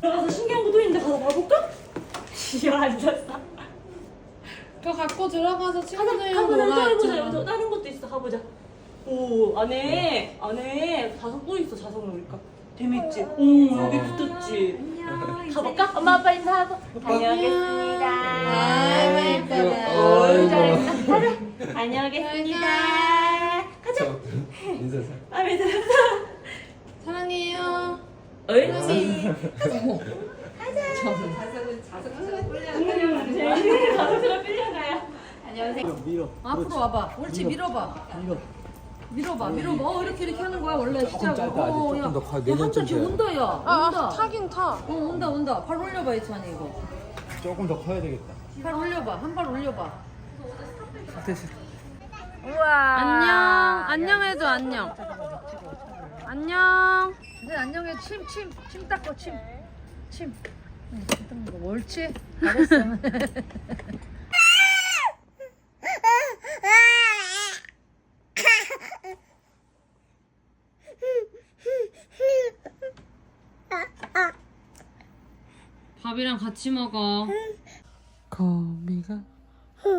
들어가서 신기한 것도 있는데 가서 봐볼까? 이야 앉았어. 그거 갖고 들어가서 친구들이랑 가보자 또 해보자 놀아야지. 여기서 다른 것도 있어 가보자. 오 안에 안에 자석 또 있어 자석 놓을까? 재밌지? 오 여기 붙었지. 가볼까? 엄마 아빠 인사하고 다녀오겠습니다. 아이, 예뻐라. 오 잘했어. 가자. 다녀오겠습니다. 가자. 인사사. 마음에 들었어? 사랑해요. 옳지. 음, 자석으로 끌려가요. 밀어. 앞으로 와봐. 옳지 밀어봐. 밀어. 밀어봐, 밀어봐. 어, 이렇게 이렇게 하는 거야 원래 조금 시작. 짧다, 아직 어, 조금 야. 더 가- 야, 내년쯤 한참 뒤 돼야 온다 야. 아, 온다. 타긴 타. 어, 온다 온다. 발 올려봐 이찬이 이거. 조금 더 커야 되겠다. 발 올려봐. 한 발 올려봐. 됐어. 안녕. 안녕해도 안녕. 안녕. 이제 안녕해. 침, 침, 침 닦고 침, 침. 응, 침 닦는 거. 옳지. 잘했어. 밥이랑 같이 먹어. 거미가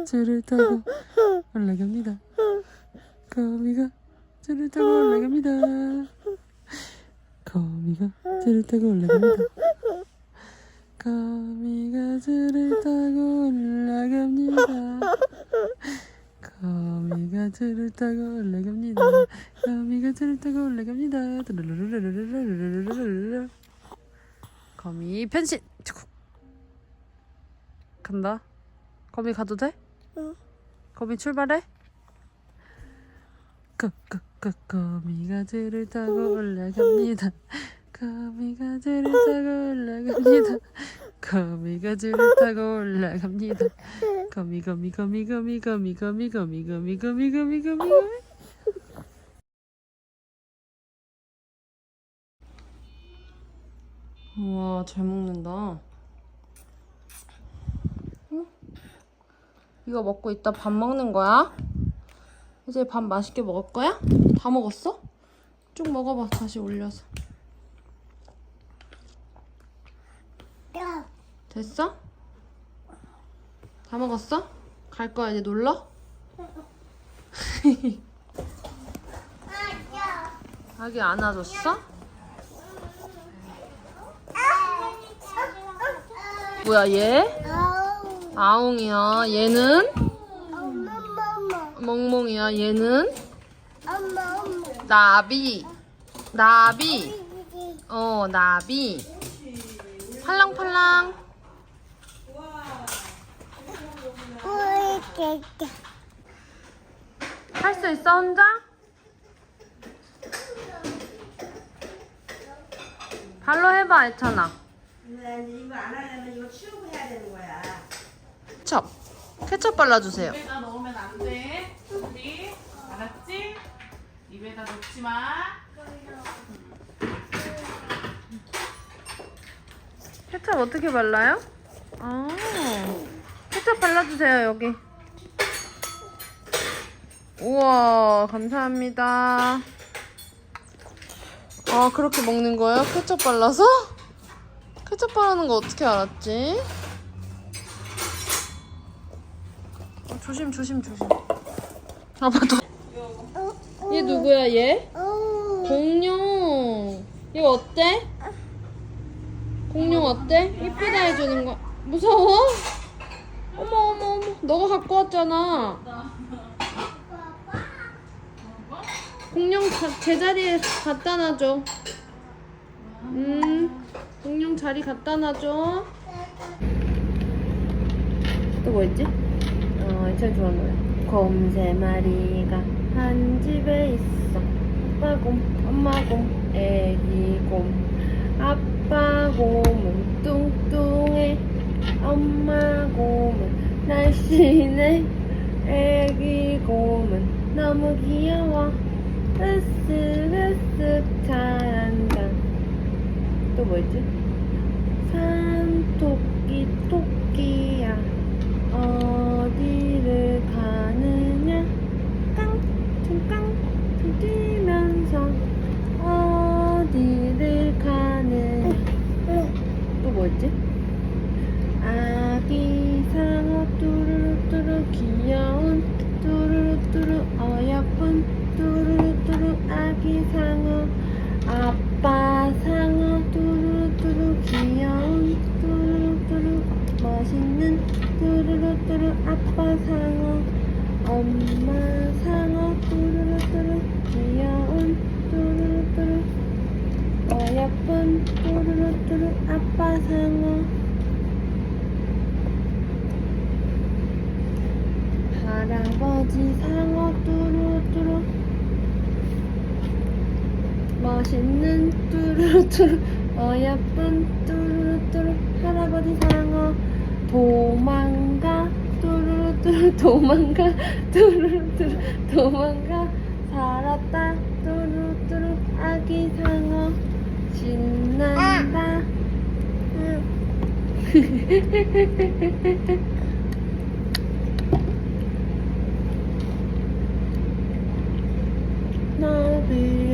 줄을 타고 올라갑니다. 거미가 저를 타고 올라갑니다. 거미가 저를 타고 올라갑니다. 거미가 저를 타고 올라갑니다. 거미가 저를 타고 올라갑니다. 거미가 저를 타고 올라갑니다. 거미 편신. 간다. 거미 가도 돼? 응. 거미 출발해? 거, 거, 거, 거미가 줄을 타고 올라갑니다. 거미가 줄을 타고 올라갑니다. 거미가 줄을 타고 올라갑니다. 거미, 거미, 거미, 거미, 거미, 거미, 거미, 거미, 거미, 거미, 거미, 거미. 우와, 잘 먹는다. 응? 이거 먹고 이따 밥 먹는 거야? 이제 밥 맛있게 먹을 거야? 다 먹었어? 쭉 먹어봐, 다시 올려서. 됐어? 다 먹었어? 갈 거야, 이제 놀러? 아기 안아줬어? 뭐야 얘? 아웅이야 얘는? 멍멍이야 얘는? 나비. 나비. 어 나비. 팔랑팔랑. 할수 있어 혼자? 발로 해봐 애찬아. 이거 안 하려면 이거 치우고 해야 되는 거야. 케첩. 케첩 발라주세요. 입에다 넣으면 안 돼. 입에다 넣지 마. 케첩 어떻게 발라요? 아, 케첩 발라주세요, 여기. 우와, 감사합니다. 아, 그렇게 먹는 거예요? 케첩 발라서? 케첩 바르는 거 어떻게 알았지? 어, 조심, 조심, 조심. 아빠 도. 얘 누구야, 얘? 공룡. 이거 어때? 공룡 어때? 이쁘다 해주는 거 무서워? 어머 어머 어머 너가 갖고 왔잖아 공룡 가- 제자리에 갖다 놔줘 음 공룡 자리 갖다 놔줘 또뭐 있지? 어 제일 좋아하는 노래 곰세 마리가 한 집에 있어. 아빠 곰 엄마 곰 애기 곰 아빠 곰은 뚱뚱해. 엄마 곰은 날씬해. 애기 곰은 너무 귀여워. 으쓱으쓱 잘한다. 또뭐 있지? 산토끼 토끼야. 어 아빠 상어 뚜루뚜루 귀여운 뚜루뚜루 멋있는 뚜루루뚜루 아빠 상어. 엄마 상어 뚜루루뚜루 귀여운 뚜루뚜루 어여쁜 뚜루루뚜루 아빠 상어. 할아버지 상어 뚜루뚜루 멋있는 뚜루뚜루 어여쁜 뚜루뚜루 할아버지 상어 도망가 뚜루뚜루 도망가 뚜루뚜루 도망가 살았다 뚜루뚜루 아기 상어 신난다. 나비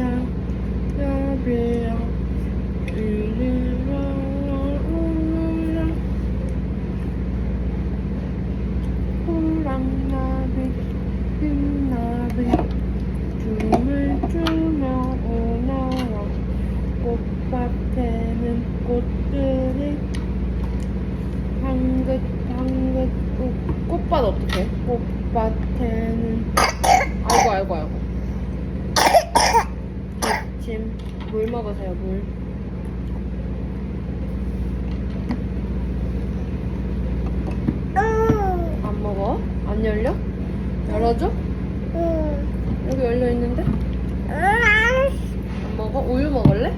오빠는 어떻게? 오빠한테는 알고 알고 알고 지금 물 먹으세요 물 안 먹어? 안 열려? 열어줘? 여기 열려 있는데? 안 먹어? 우유 먹을래?